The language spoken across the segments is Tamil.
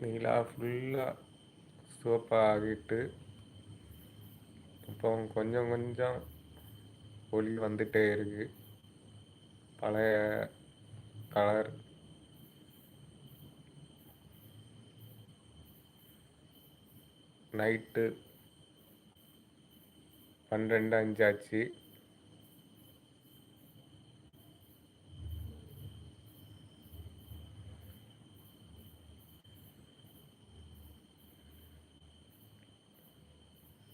நீலா ஃபுல்லாக சிவப்பாக ஆகிட்டு இப்போ கொஞ்சம் கொஞ்சம் ஒளி வந்துட்டே இருக்கு பழைய கலர் நைட்டு பன்னிரெண்டு அஞ்சாச்சு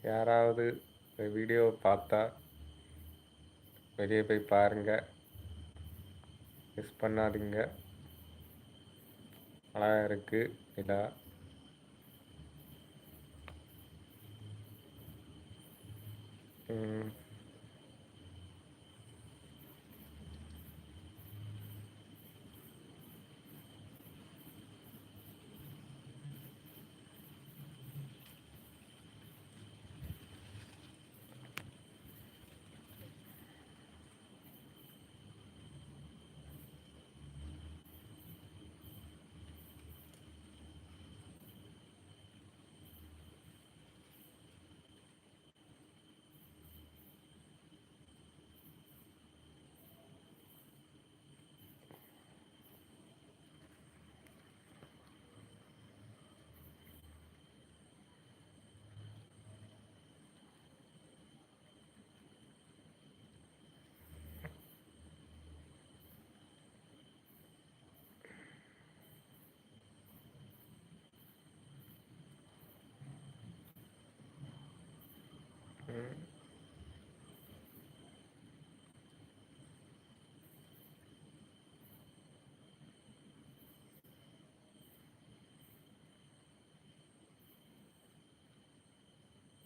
யாராவது இந்த வீடியோவை பார்த்தா வெளியே போய் பாருங்கள் மிஸ் பண்ணாதீங்க. அழகாக இருக்குது இதா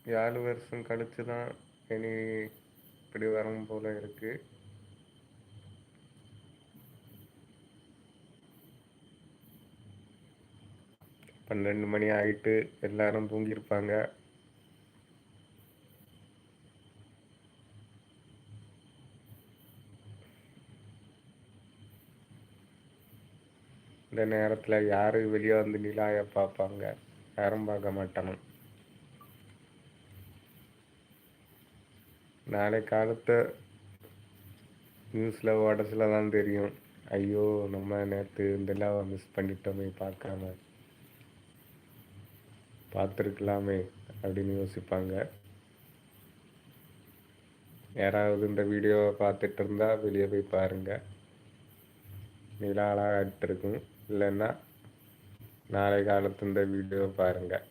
ஏழு வருஷம் கழித்து தான் இனி இப்படி வரும் போல் இருக்குது பன்னெண்டு மணி ஆகிட்டு எல்லாரும் தூங்கியிருப்பாங்க. இந்த நேரத்தில் யார் வெளியே வந்து நிலாயை பார்ப்பாங்க? யாரும் பார்க்க மாட்டாங்க. நாளை காலத்தை நியூஸில் ஓடஸில் தான் தெரியும். ஐயோ நம்ம நேற்று இந்த மிஸ் பண்ணிட்டோமே பார்க்காம. பார்த்துருக்கலாமே அப்படின்னு யோசிப்பாங்க. யாராவது இந்த வீடியோவை பார்த்துட்டு இருந்தால் வெளியே போய் பாருங்கள் நிலா அழகாகிட்டு இருக்கும் இல்லைன்னா நாளை காலத்து இந்த வீடியோவை பாருங்கள்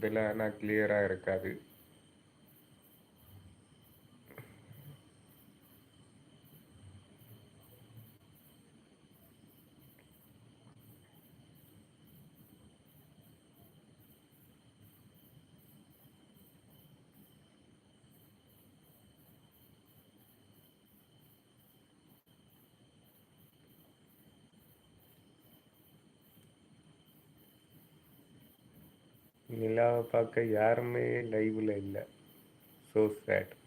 இதில் ஆனால் கிளியராக இருக்காது. நிலாவை பார்க்க யாருமே லைவில் இல்லை. ஸோ சேட்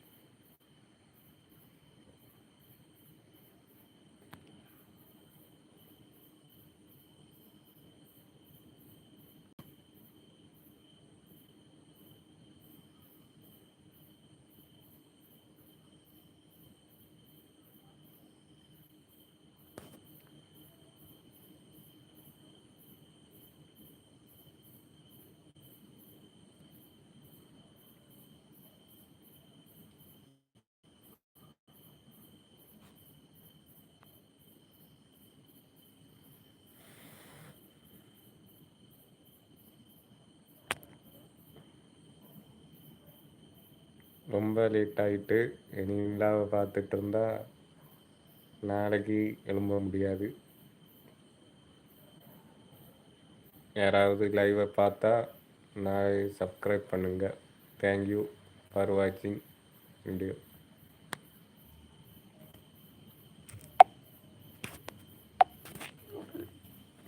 ரொம்ப லேட் ஆகிட்டு இனி பார்த்துட்டு இருந்தால் நாளைக்கு எழும்ப முடியாது. யாராவது லைவை பார்த்தா நாளை சப்ஸ்கிரைப் பண்ணுங்கள் தேங்க்யூ ஃபார் வாட்சிங் வீடியோ